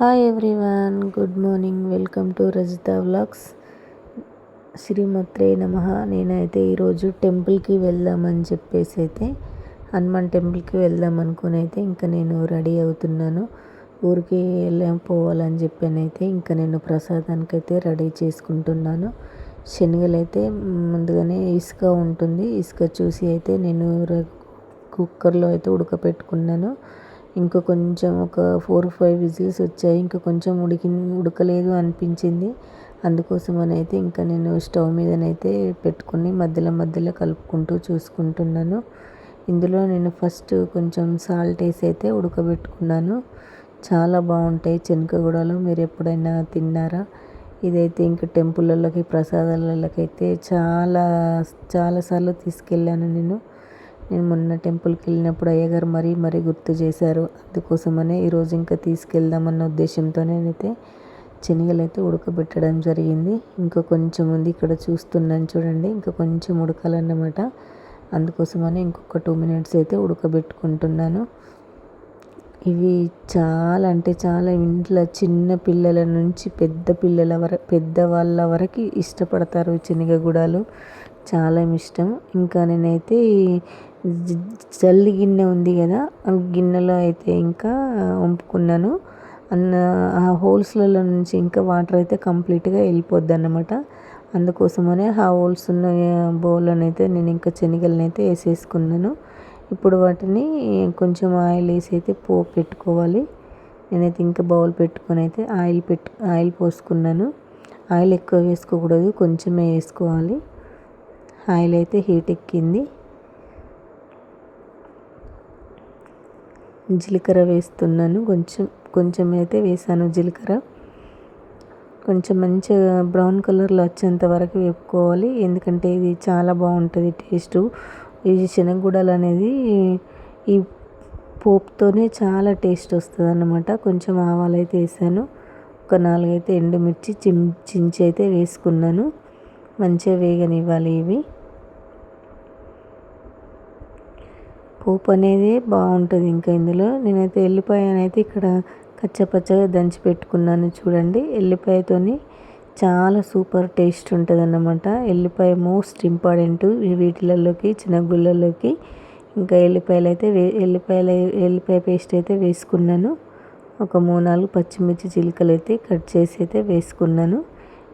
Hi everyone good morning welcome to Rajitha vlogs శ్రీమత్రే నమ. నేనైతే ఈరోజు టెంపుల్కి వెళ్దామని చెప్పేసి అయితే హనుమాన్ టెంపుల్కి వెళ్దాం అనుకుని అయితే ఇంకా నేను రెడీ అవుతున్నాను. ఊరికి వెళ్ళాం పోవాలని చెప్పానైతే ఇంకా నేను ప్రసాదానికి అయితే రెడీ చేసుకుంటున్నాను. శనగలు అయితే ముందుగానే ఇసుక ఉంటుంది. ఇసుక చూసి అయితే నేను కుక్కర్లో అయితే ఉడకపెట్టుకున్నాను. ఇంకా కొంచెం ఒక ఫోర్ ఫైవ్ విజిల్స్ వచ్చాయి. ఇంకా కొంచెం ఉడికి ఉడకలేదు అనిపించింది. అందుకోసమని అయితే ఇంకా నేను స్టవ్ మీదనైతే పెట్టుకుని మధ్యలో మధ్యలో కలుపుకుంటూ చూసుకుంటున్నాను. ఇందులో నేను ఫస్ట్ కొంచెం సాల్ట్ వేసి అయితే ఉడకబెట్టుకున్నాను. చాలా బాగుంటాయి చెనకగూడలు మీరు ఎప్పుడైనా తిన్నారా? ఇదైతే ఇంకా టెంపుల్లోకి ప్రసాదాలకైతే అయితే చాలా చాలాసార్లు తీసుకెళ్ళాను నేను. నేను మొన్న టెంపుల్కి వెళ్ళినప్పుడు అయ్యగారు మరీ మరీ గుర్తు చేశారు. అందుకోసమనే ఈరోజు ఇంకా తీసుకెళ్దామన్న ఉద్దేశంతో నేనైతే శనగలు అయితే ఉడకబెట్టడం జరిగింది. ఇంకా కొంచెం ఉంది ఇక్కడ చూస్తున్నాను చూడండి. ఇంకా కొంచెం ఉడకాలన్నమాట. అందుకోసమని ఇంకొక టూ మినిట్స్ అయితే ఉడకబెట్టుకుంటున్నాను. ఇవి చాలా అంటే చాలా ఇంట్లో చిన్న పిల్లల నుంచి పెద్ద పిల్లల వరకు పెద్దవాళ్ళ వరకు ఇష్టపడతారు శనగగుడాలు చాలా ఇష్టం. ఇంకా నేనైతే జల్లి గిన్నె ఉంది కదా ఆ గిన్నెలో అయితే ఇంకా వంపుకున్నాను. అన్న ఆ హోల్స్లలో నుంచి ఇంకా వాటర్ అయితే కంప్లీట్గా వెళ్ళిపోద్ది అన్నమాట అందుకోసమనే ఆ హోల్స్ ఉన్న బౌల్లోనైతే అయితే నేను ఇంకా శనగలను అయితే వేసేసుకున్నాను. ఇప్పుడు వాటిని కొంచెం ఆయిల్ వేసి అయితే పోపు పెట్టుకోవాలి. నేనైతే ఇంకా బౌల్ పెట్టుకొని అయితే ఆయిల్ పెట్టు ఆయిల్ పోసుకున్నాను. ఆయిల్ ఎక్కువ వేసుకోకూడదు కొంచెమే వేసుకోవాలి. ఆయిల్ అయితే హీట్ ఎక్కింది. జీలకర్ర వేస్తున్నాను. కొంచెం కొంచెం అయితే వేసాను జీలకర్ర. కొంచెం మంచిగా బ్రౌన్ కలర్లో వచ్చేంత వరకు వేపుకోవాలి. ఎందుకంటే ఇది చాలా బాగుంటుంది టేస్ట్. ఈ శనగగుడలు అనేది ఈ పోపుతోనే చాలా టేస్ట్ వస్తుంది అన్నమాట కొంచెం ఆవాలు అయితే వేసాను. ఒక నాలుగైతే ఎండుమిర్చి చిం చించి అయితే వేసుకున్నాను. మంచిగా వేగనివ్వాలి ఇవి. పోపు అనేది బాగుంటుంది ఇంకా ఇందులో. నేనైతే ఎల్లిపాయనైతే ఇక్కడ కచ్చపచ్చగా దంచి పెట్టుకున్నాను చూడండి. ఎల్లిపాయతోని చాలా సూపర్ టేస్ట్ ఉంటుంది అన్నమాట ఎల్లిపాయ మోస్ట్ ఇంపార్టెంట్ వీటిలలోకి చిన్నగుళ్ళలోకి ఇంకా ఎల్లిపాయలు అయితే వే ఎల్లిపాయలు ఎల్లిపాయ పేస్ట్ అయితే వేసుకున్నాను. ఒక మూడు నాలుగు పచ్చిమిర్చి చిలుకలు అయితే కట్ చేసి అయితే వేసుకున్నాను.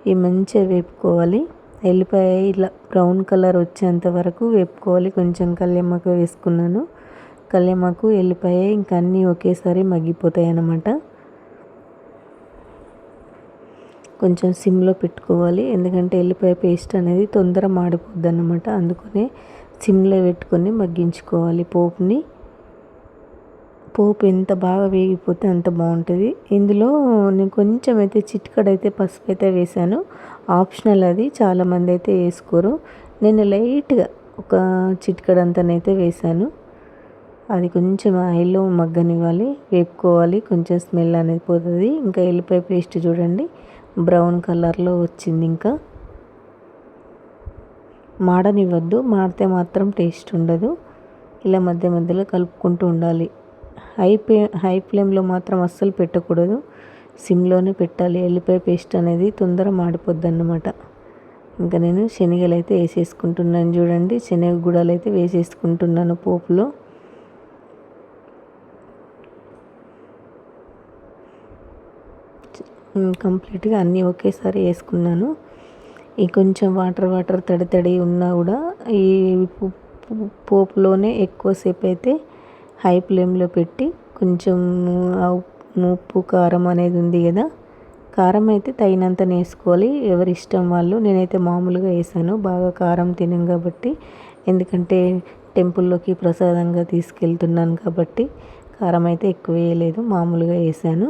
ఇవి మంచిగా వేపుకోవాలి. ఎల్లిపాయ ఇలా బ్రౌన్ కలర్ వచ్చేంత వరకు వేపుకోవాలి. కొంచెం కళ్యామాకు వేసుకున్నాను. కళ్యామాకు ఎల్లిపాయ ఇంకా అన్నీ ఒకేసారి మగ్గిపోతాయి అన్నమాట. కొంచెం సిమ్లో పెట్టుకోవాలి. ఎందుకంటే ఎల్లిపాయ పేస్ట్ అనేది తొందర మాడిపోద్ది అన్నమాట అందుకనే సిమ్లో పెట్టుకొని మగ్గించుకోవాలి పోపుని. పోపు ఎంత బాగా వేగిపోతే అంత బాగుంటుంది. ఇందులో నేను కొంచెం అయితే చిట్కడైతే పసుపు అయితే వేసాను ఆప్షనల్ అది చాలామంది అయితే వేసుకోరు. నేను లైట్గా ఒక చిట్కడంతనైతే వేసాను అది కొంచెం ఆయిల్లో మగ్గనివ్వాలి వేపుకోవాలి కొంచెం స్మెల్ అనేది పోతుంది. ఇంకా ఎల్లిపాయ పేస్ట్ చూడండి బ్రౌన్ కలర్లో వచ్చింది ఇంకా. మాడనివ్వద్దు మాడితే మాత్రం టేస్ట్ ఉండదు. ఇలా మధ్య మధ్యలో కలుపుకుంటూ ఉండాలి. హై ఫ్లే హై ఫ్లేమ్లో మాత్రం అస్సలు పెట్టకూడదు. సిమ్లోనే పెట్టాలి. ఎల్లిపాయ పేస్ట్ అనేది తొందర మాడిపోద్ది అన్నమాట ఇంకా నేను శనగలు అయితే వేసేసుకుంటున్నాను చూడండి. శనగ గుడాలు అయితే వేసేసుకుంటున్నాను పోపులో. కంప్లీట్గా అన్నీ ఒకేసారి వేసుకున్నాను. ఈ కొంచెం వాటర్ వాటర్ తడి తడి ఉన్నా కూడా ఈ పోపులోనే ఎక్కువసేపు అయితే హై ఫ్లేమ్లో పెట్టి కొంచెం ఉప్పు కారం అనేది ఉంది కదా. కారం అయితే తగినంత వేసుకోవాలి ఎవరి ఇష్టం వాళ్ళు. నేనైతే మామూలుగా వేసాను. బాగా కారం తినం కాబట్టి. ఎందుకంటే టెంపుల్లోకి ప్రసాదంగా తీసుకెళ్తున్నాను కాబట్టి కారం అయితే ఎక్కువ వేయలేదు. మామూలుగా వేసాను.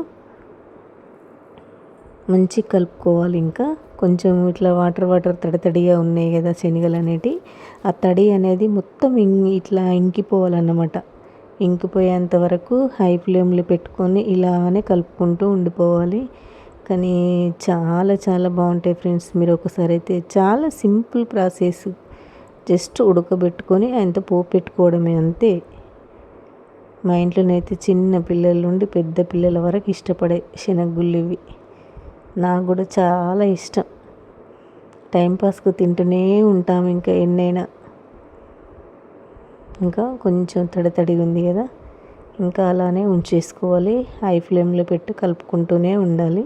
మంచి కలుపుకోవాలి ఇంకా. కొంచెం ఇట్లా వాటర్ వాటర్ తడి తడిగా ఉన్నాయి కదా శనగలు అనేటివి. ఆ తడి అనేది మొత్తం ఇట్లా ఇంకిపోవాలన్నమాట. ఇంకిపోయేంత వరకు హై ఫ్లేమ్లో పెట్టుకొని ఇలానే కలుపుకుంటూ ఉండిపోవాలి. కానీ చాలా చాలా బాగుంటాయి ఫ్రెండ్స్. మీరు ఒకసారి అయితే చాలా సింపుల్ ప్రాసెస్. జస్ట్ ఉడకబెట్టుకొని ఆయనతో పోపు పెట్టుకోవడమే అంతే. మా ఇంట్లోనైతే చిన్న పిల్లల నుండి పెద్ద పిల్లల వరకు ఇష్టపడే శనగగుళ్ళు ఇవి. నాకు కూడా చాలా ఇష్టం. టైంపాస్కు తింటూనే ఉంటాం ఇంకా ఎన్నైనా. ఇంకా కొంచెం తడి తడిగా ఉంది కదా. ఇంకా అలానే ఉంచేసుకోవాలి. హై ఫ్లేమ్లో పెట్టి కలుపుకుంటూనే ఉండాలి.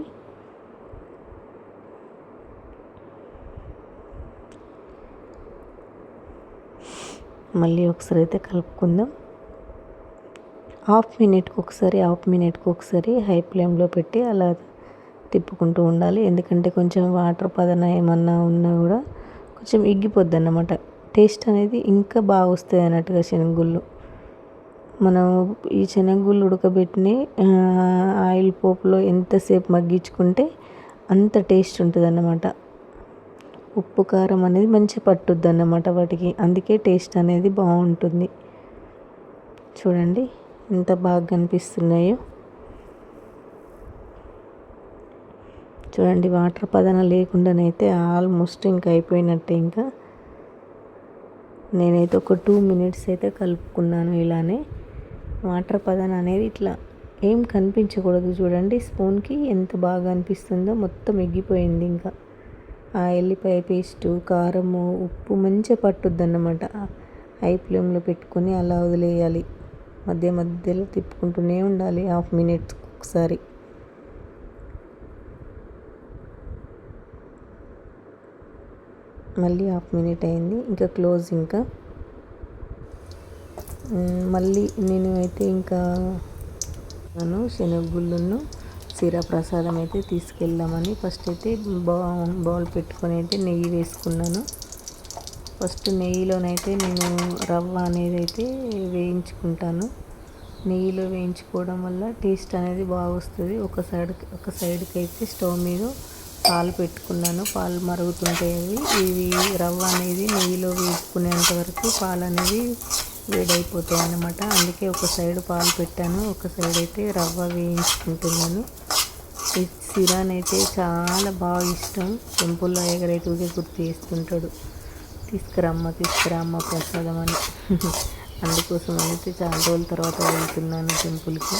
మళ్ళీ ఒకసారి అయితే కలుపుకుందాం. హాఫ్ మినిట్కి ఒకసారి హాఫ్ మినిట్కి ఒకసారి హై ఫ్లేమ్లో పెట్టి అలా తిప్పుకుంటూ ఉండాలి. ఎందుకంటే కొంచెం వాటర్ పదన ఏమన్నా ఉన్నా కూడా కొంచెం ఇగ్గిపోద్ది అన్నమాట టేస్ట్ అనేది ఇంకా బాగా వస్తుంది అన్నట్టుగా శనగగుళ్ళు. మనం ఈ శనగగుళ్ళు ఉడకబెట్టి ఆయిల్ పోపులో ఎంతసేపు మగ్గించుకుంటే అంత టేస్ట్ ఉంటుంది అన్నమాట ఉప్పు కారం అనేది మంచి పట్టుద్ది అన్నమాట వాటికి. అందుకే టేస్ట్ అనేది బాగుంటుంది. చూడండి ఎంత బాగా కనిపిస్తున్నాయో. చూడండి వాటర్ పదన లేకుండానైతే ఆల్మోస్ట్ ఇంకా అయిపోయినట్టే ఇంకా. నేనైతే ఒక టూ మినిట్స్ అయితే కలుపుకున్నాను ఇలానే. వాటర్ పదన అనేది ఇట్లా ఏం కనిపించకూడదు చూడండి. స్పూన్కి ఎంత బాగా అనిపిస్తుందో మొత్తం ఎగ్గిపోయింది ఇంకా. ఆ ఎల్లిపాయ పేస్టు కారము ఉప్పు మంచిగా పట్టుద్ది అన్నమాట హై ఫ్లేమ్లో పెట్టుకొని అలా వదిలేయాలి. మధ్య మధ్యలో తిప్పుకుంటూనే ఉండాలి హాఫ్ మినిట్ ఒకసారి. మళ్ళీ హాఫ్ మినిట్ అయింది. ఇంకా క్లోజ్ ఇంకా. మళ్ళీ నేను అయితే ఇంకా నేను శనగగుళ్ళను సిరా ప్రసాదం అయితే తీసుకెళ్దామని ఫస్ట్ అయితే బా బౌల్ పెట్టుకొని అయితే నెయ్యి వేసుకున్నాను. ఫస్ట్ నెయ్యిలోనైతే నేను రవ్వ అనేది అయితే వేయించుకుంటాను. నెయ్యిలో వేయించుకోవడం వల్ల టేస్ట్ అనేది బాగా వస్తుంది ఒక సైడ్ ఒక సైడ్కి అయితే స్టవ్ మీద పాలు పెట్టుకున్నాను. పాలు మరుగుతుంటాయి అవి ఇవి రవ్వ అనేది నెయ్యిలో వేసుకునేంత వరకు పాలు అనేది వేడైపోతాయి అన్నమాట. అందుకే ఒక సైడ్ పాలు పెట్టాను ఒక సైడ్ అయితే రవ్వ వేయించుకుంటున్నాను. ఈ సిరాన్ అయితే చాలా బాగా ఇష్టం. టెంపుల్లో ఎగరైతే గుర్తు చేస్తుంటాడు. తీసుకురమ్మ తీసుకురమ్మ ప్రసాదం అని. అందుకోసం అయితే చాలా రోజుల తర్వాత వెళ్తున్నాను టెంపుల్కి.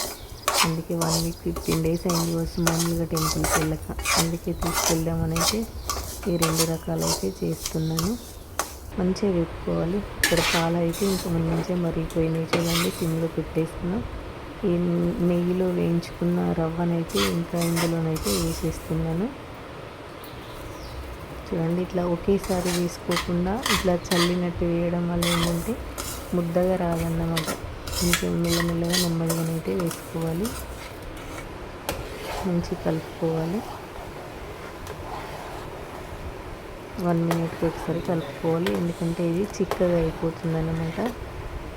అందుకే వన్ వీక్ ఫిఫ్టీన్ డేస్ అయింది వచ్చి మామూలుగా టెంపుల్కి వెళ్ళక. అందుకే తీసుకెళ్దామని అయితే ఈ రెండు రకాలైతే చేస్తున్నాను. మంచిగా వేపుకోవాలి ఇక్కడ పాలు అయితే ఇంకా మంచిగా మరిగిపోయినాయి చూడండి. సిమ్లో పెట్టేస్తున్నాం ఈ నెయ్యిలో వేయించుకున్న రవ్వనైతే ఇంకా ఇందులోనైతే వేసేస్తున్నాను. చూడండి ఇట్లా ఒకేసారి వేసుకోకుండా ఇట్లా చల్లినట్టు వేయడం వల్ల ఏంటంటే ముద్దగా రాదన్నమాట. కొంచెం మెల్లమెల్లగా నెమ్మదిగానైతే వేసుకోవాలి. మంచి కలుపుకోవాలి. వన్ మినిట్కి ఒకసారి కలుపుకోవాలి. ఎందుకంటే ఇది చిక్కగా అయిపోతుంది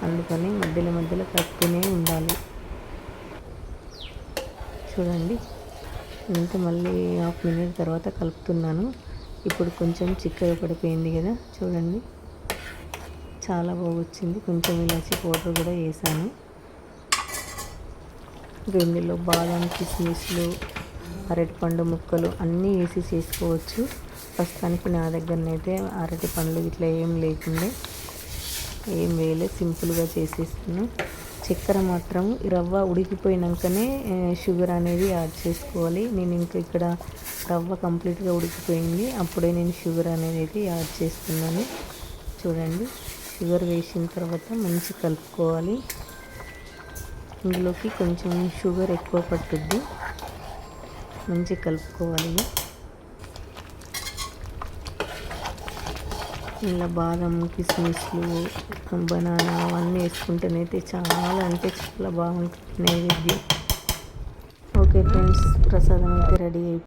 అందుకని మధ్యలో మధ్యలో కలుపుతూనే ఉండాలి. చూడండి. ఇంత మళ్ళీ హాఫ్ మినిట్ తర్వాత కలుపుతున్నాను. ఇప్పుడు కొంచెం చిక్కగా పడిపోయింది కదా. చూడండి. చాలా బాగా వచ్చింది. కొంచెం ఇలాచి పౌడర్ కూడా వేసాను. ఇందులో బాదం కిస్మిస్లు అరటిపండు ముక్కలు అన్నీ వేసి చేసుకోవచ్చు. ప్రస్తుతానికి నా దగ్గరనైతే అరటి పండ్లు ఇట్లా ఏం లేకుండే. ఏం వేయలేదు సింపుల్గా చేసేస్తాను. చక్కెర మాత్రం రవ్వ ఉడికిపోయినాకనే షుగర్ అనేది యాడ్ చేసుకోవాలి. నేను ఇంకా ఇక్కడ రవ్వ కంప్లీట్గా ఉడికిపోయింది. అప్పుడే నేను షుగర్ అనేది అయితే యాడ్ చేస్తున్నాను. చూడండి. షుగర్ వేసిన తర్వాత మంచి కలుపుకోవాలి. ఇందులోకి కొంచెం షుగర్ ఎక్కువ పట్టుద్ది. మంచి కలుపుకోవాలి. ఇలా బాదం కిస్మిస్లు బనానా అవన్నీ వేసుకుంటేనైతే చాలా అంటే చాలా బాగుంటుంది నైవేద్యం. ఓకే ఫ్రెండ్స్ ప్రసాదం అయితే రెడీ అయిపోయింది